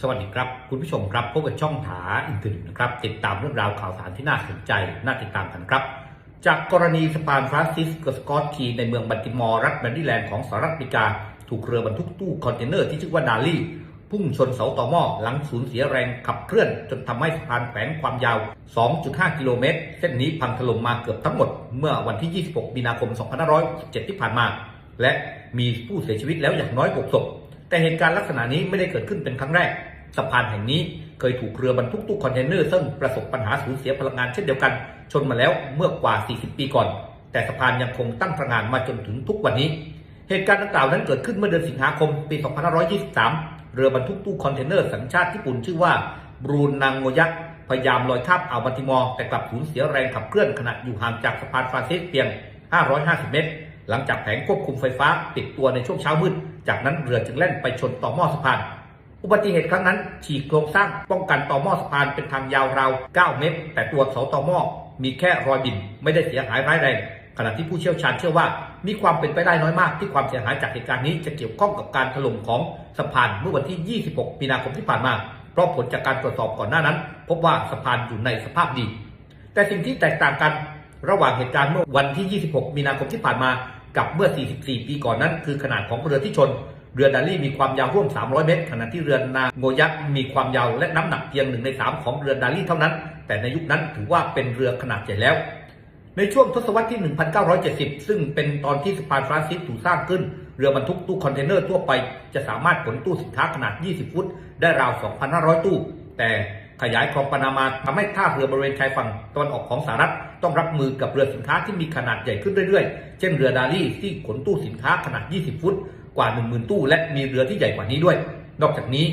สวัสดีครับ คุณผู้ชมครับพบกับช่องถาอินเทอร์เน็ตนะครับ ติดตามเรื่องราวข่าวสารที่น่าสนใจ น่าติดตามกันครับ จากกรณีสะพานฟรานซิสกสกอตทีในเมืองบัลติมอร์รัฐแมริแลนด์ของสหรัฐอเมริกา ถูกเรือบรรทุกตู้คอนเทนเนอร์ที่ชื่อว่าดาลี่ พุ่งชนเสาต่อหม้อหลังสูญเสียแรงขับเคลื่อน จนทำให้สะพานแขวนความยาว 2.5 กิโลเมตร เส้นนี้พังถล่มมาเกือบทั้งหมด เมื่อวันที่ 26 มีนาคม 2567 ที่ผ่านมา และมีผู้เสียชีวิตแล้วอย่างน้อย 6 ศพแต่เหตุการณ์ลักษณะนี้ไม่ได้เกิดขึ้นเป็นครั้งแรก สะพานแห่งนี้เคยถูกเรือบรรทุกตู้คอนเทนเนอร์ซึ่งประสบปัญหาสูญเสียพลังงานเช่นเดียวกัน ชนมาแล้วเมื่อกว่า 40 ปีก่อน แต่สะพานยังคงตั้งตระงานมาจนถึงทุกวันนี้ เหตุการณ์ดังกล่าวนั้นเกิดขึ้นเมื่อเดือนสิงหาคมปี 2523 เรือบรรทุกตู้คอนเทนเนอร์สัญชาติญี่ปุ่นชื่อว่าบรูนนางโงยักษ์พยายามลอยข้ามอ่าวบันติมอร์แต่กลับสูญเสียแรงขับเคลื่อนขณะอยู่ห่างจากสะพานฟรานซิสเพียง 550 เมตร หลังจากแผงควบคุมไฟฟ้าติดตัวในช่วงเช้ามืด จากนั้นเรือจึงแล่นไปชนต่อหม้อสะพาน อุบัติเหตุครั้งนั้น ฉีกโครงสร้างป้องกันต่อหม้อสะพานเป็นทางยาวราว 9 เมตร แต่ตัวเสาต่อหม้อมีแค่รอยบิน ไม่ได้เสียหายร้ายแรงขณะที่ผู้เชี่ยวชาญเชื่อว่า มีความเป็นไปได้น้อยมาก ที่ความเสียหายจากเหตุการณ์นี้จะเกี่ยวข้องกับการถล่มของสะพานเมื่อวันที่ 26 มีนาคมที่ผ่านมา เพราะผลจากการตรวจสอบก่อนหน้านั้น พบว่าสะพานอยู่ในสภาพดี แต่สิ่งที่แตกต่างกันระหว่างเหตุการณ์เมื่อวันที่ 26 มีนาคมที่ผ่านมา กับเมื่อ 44 ปีก่อนนั้น คือขนาดของเรือที่ชน เรือดาลี่มีความยาวร่วม 300 เมตร ขณะที่เรือนาโงยักษ์มีความยาวและน้ำหนักเพียงหนึ่งใน3ของเรือดาลี่เท่านั้น แต่ในยุคนั้นถือว่าเป็นเรือขนาดใหญ่แล้ว ในช่วงทศวรรษที่ 1970 ซึ่งเป็นตอนที่สะพานฟรานซิสถูกสร้างขึ้น เรือบรรทุกตู้คอนเทนเนอร์ทั่วไปจะสามารถขนตู้สินค้าขนาด 20 ฟุต ได้ราว 2,500 ตู้ แต่ขยายคลองปานามาทำให้ท่าเรือบริเวณชายฝั่งตะวันออกของสหรัฐต้องรับมือกับเรือสินค้าที่มีขนาดใหญ่ขึ้นเรื่อยๆ เช่นเรือดาลี่ที่ขนตู้สินค้าขนาด 20 ฟุต กว่า 10,000 ตู้ และมีเรือที่ใหญ่กว่านี้ด้วย นอกจากนี้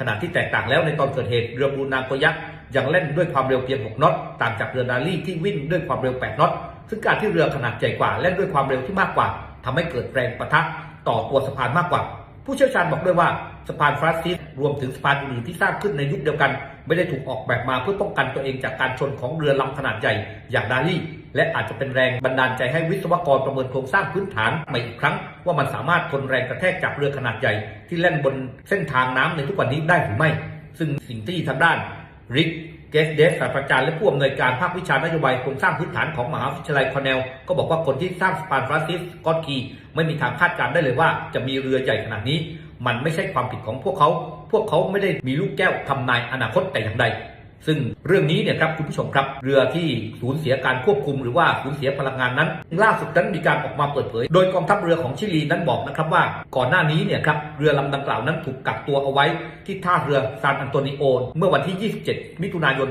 ขณะที่แตกต่างแล้วในตอนเกิดเหตุเรือบูนาโกยักษ์ยังเล่นด้วยความเร็วเพียง 6 น็อตต่างจากเรือดาลี่ที่วิ่งด้วยความเร็ว 8 น็อต ซึ่งการที่เรือขนาดใหญ่กว่าเล่นด้วยความเร็วที่มากกว่าทำให้เกิดแรงประทะต่อตัวสะพานมากกว่า ผู้เชี่ยวชาญบอกด้วยว่าสะพานฟรานซิสรวมถึงสะพานอื่นที่สร้างขึ้นในยุคเดียวกัน ไม่ได้ถูกออกแบบมาเพื่อป้องกันตัวเองจากการชนของเรือลำขนาดใหญ่อย่างดาลี่ และอาจจะเป็นแรงบันดาลใจให้วิศวกรประเมินโครงสร้างพื้นฐานใหม่อีกครั้ง ว่ามันสามารถทนแรงกระแทกจากเรือขนาดใหญ่ ที่แล่นบนเส้นทางน้ำในทุกวันนี้ได้หรือไม่ ซึ่งสิ่งที่ทางด้านริกเกสเดสศาสตราจารย์และผู้อำนวยการภาควิชานโยบายโครงสร้างพื้นฐานของมหาวิทยาลัยคอร์เนลก็บอกว่าคนที่สร้างสะพานฟรานซิสกอตคีไม่มีทางคาดการได้เลยว่าจะมีเรือใหญ่ขนาดนี้ มันไม่ใช่ความผิดของพวกเขา พวกเขาไม่ได้มีลูกแก้วทำนายอนาคตแต่อย่างใด ซึ่งเรื่องนี้เนี่ยครับคุณผู้ชมครับ เรือที่สูญเสียการควบคุมหรือว่าสูญเสียพลังงานนั้น ล่าสุดนั้นมีการออกมาเปิดเผย โดยกองทัพเรือของชิลีนั้นบอกนะครับว่าก่อนหน้านี้เนี่ยครับเรือลำดังกล่าวนั้นถูกกักตัวเอาไว้ที่ท่าเรือซานอันโตนิโอเมื่อวันที่ 27 มิถุนายน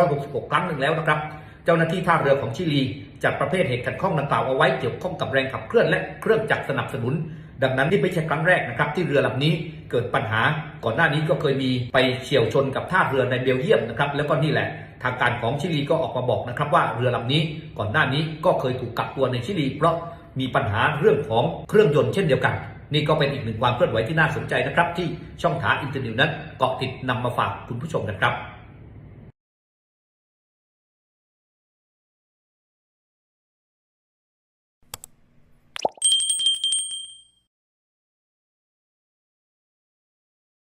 2566 ครั้งหนึ่งแล้วนะครับเจ้าหน้าที่ท่าเรือของชิลีจัดประเภทเหตุขัดข้องดังกล่าวเอาไว้เกี่ยวข้องกับแรงขับเคลื่อนและเครื่องจักรสนับสนุน ดังนั้นนี่ไม่ใช่ครั้งแรกนะครับที่เรือลำนี้เกิดปัญหา ก่อนหน้านี้ก็เคยมีไปเฉียวชนกับท่าเรือในเบลเยียมนะครับแล้วก็นี่แหละทางการของชิลีก็ออกมาบอกนะครับว่าเรือลำนี้ก่อนหน้านี้ก็เคยถูกกักตัวในชิลี เพราะมีปัญหาเรื่องของเครื่องยนต์เช่นเดียวกัน นี่ก็เป็นอีกหนึ่งความเคลื่อนไหวที่น่าสนใจนะครับ ที่ช่องถาอินเทอร์เน็ตนั้นเกาะติดนำมาฝากคุณผู้ชมนะครับ